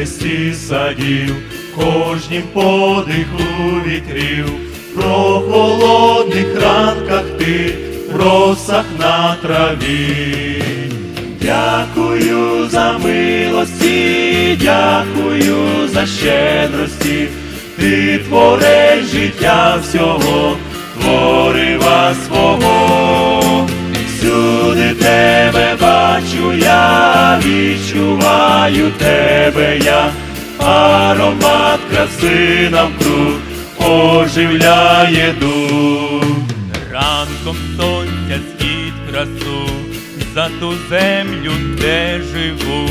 листі садів, кожнім подиху вітрів, про холодних ранках ти, в росах на траві. Дякую за милості, дякую за щедрості, ти творець життя всього, творива свого. Всюди тебе бачу я, відчуваю тебе я, аромат краси навкруг оживляє дух. Ранком сонця світ красу, за ту землю, де живу,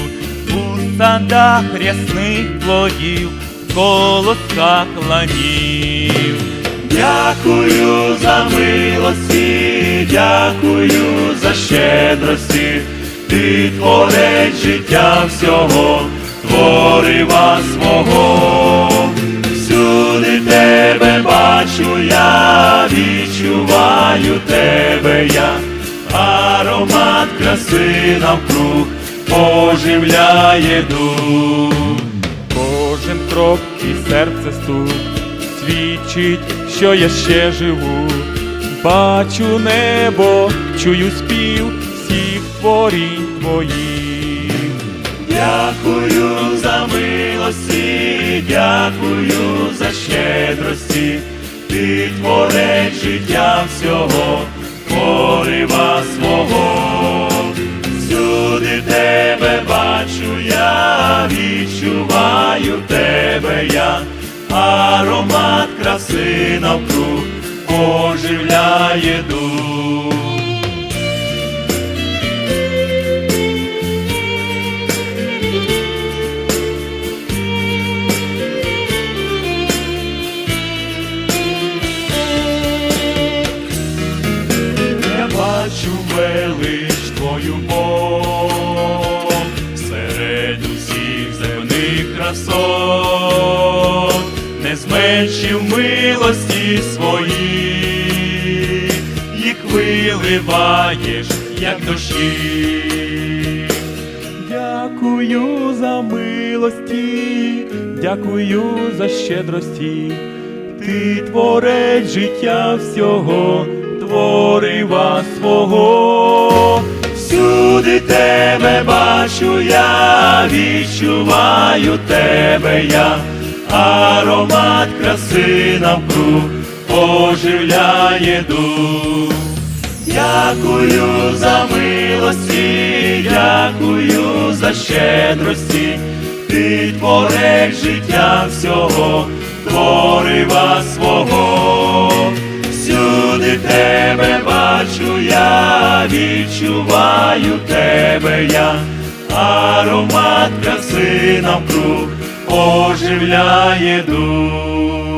у садах рясних плодів, колосках ланів. Дякую за милості, дякую за щедрості, ти творець життя всього, творива свого. Всюди тебе бачу я, відчуваю тебе я, аромат краси навкруг оживляє дух. Кожен крок і серце стук свідчить, що я ще живу. Бачу небо, чую спів всіх творінь твоїх. Дякую за милості, дякую за щедрості, ти творець життя всього, творива свого. Всюди тебе бачу я, відчуваю тебе я, аромат краси навкруг оживляє дух. Велич Бог серед усіх земних красот, не зменшив милості свої, їх виливаєш, як дощі. Дякую за милості, дякую за щедрості. Ти творець життя всього, творива свого. Тебе бачу я, відчуваю тебе я, аромат краси навкруг оживляє дух. Дякую за милості, дякую за щедрості, ти творець життя всього, творива свого. Відчуваю тебе я, аромат краси навкруг оживляє дух.